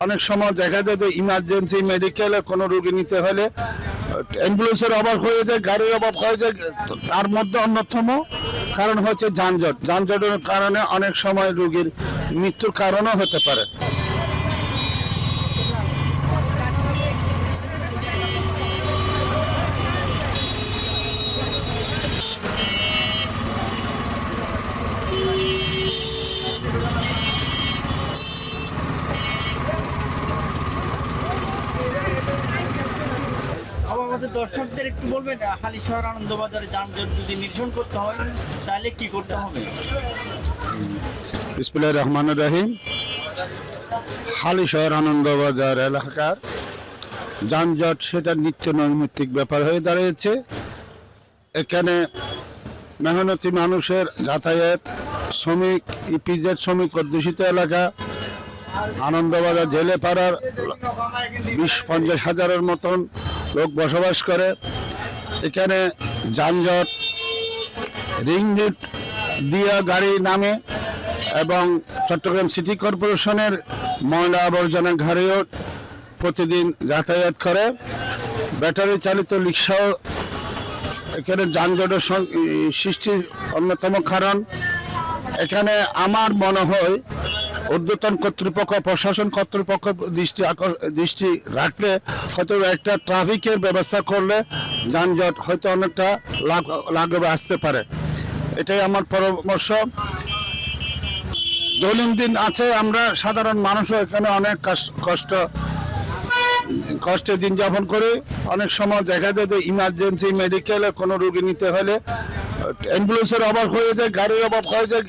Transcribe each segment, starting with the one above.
অনেক সময় দেখা যায় যে ইমার্জেন্সি মেডিকেলে কোনো রোগী নিতে হলে অ্যাম্বুলেন্সের অভাব হয়ে যায়, গাড়ির অভাব হয়ে যায় তার মধ্যে অন্যতম কারণ হচ্ছে যানজট। যানজটের কারণে অনেক সময় রোগীর মৃত্যুর কারণও হতে পারে। দর্শকদের একটু বলবেন আনন্দবাজারে যানজট যদি করতে হয়, তাহলে কি করতে হবে? রহমান রহিম। আনন্দবাজার এলাকার যানজট সেটা নিত্য নৈমিত্তিক ব্যাপার হয়ে দাঁড়িয়েছে। এখানে মেহনতি মানুষের যাতায়াত, শ্রমিক, ইপিজেড শ্রমিক অধ্যুষিত এলাকা, আনন্দবাজার জেলে পাড়ার বিশ পঞ্চাশ হাজারের মতন লোক বসবাস করে। এখানে যানজট, রিং রোড দিয়া গাড়ি নামে এবং চট্টগ্রাম সিটি কর্পোরেশনের ময়লা আবর্জনা গাড়িও প্রতিদিন যাতায়াত করে। ব্যাটারি চালিত রিক্সাও এখানে যানজটের সৃষ্টির অন্যতম কারণ। এখানে আমার মনে হয় ঊর্ধ্বতন কর্তৃপক্ষ, প্রশাসন কর্তৃপক্ষ দৃষ্টি দৃষ্টি রাখলে হয়তো একটা ট্রাফিকের ব্যবস্থা করলে যানজট হয়তো অনেকটা লাঘ লাঘবে আসতে পারে। এটাই আমার পরামর্শ। দৈনন্দিন আছে, আমরা সাধারণ মানুষও এখানে অনেক কষ্ট, কষ্টে দিন যাপন করি। অনেক সময় দেখা যায় যে ইমার্জেন্সি মেডিকেলে কোনো রোগী নিতে হলে অ্যাম্বুলেন্সের অভাব হয়ে যায় গাড়ির অভাব হয়ে যায়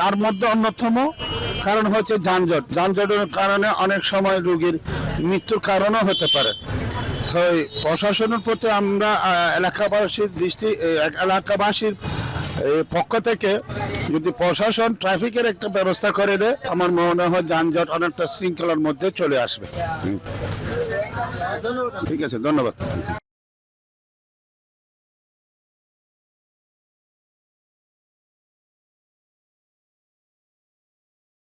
তার মধ্যে অন্যতম কারণ হচ্ছে যানজট। যানজটের কারণে অনেক সময় রোগীর মৃত্যুর কারণও হতে পারে। তো প্রশাসনের প্রতি আমরা এলাকাবাসীর দৃষ্টি এলাকাবাসীর পক্ষ থেকে যদি প্রশাসন ট্রাফিকের একটা ব্যবস্থা করে দেয় আমার মনে হয় যানজট অনেকটা শৃঙ্খলার মধ্যে চলে আসবে। ঠিক আছে ধন্যবাদ।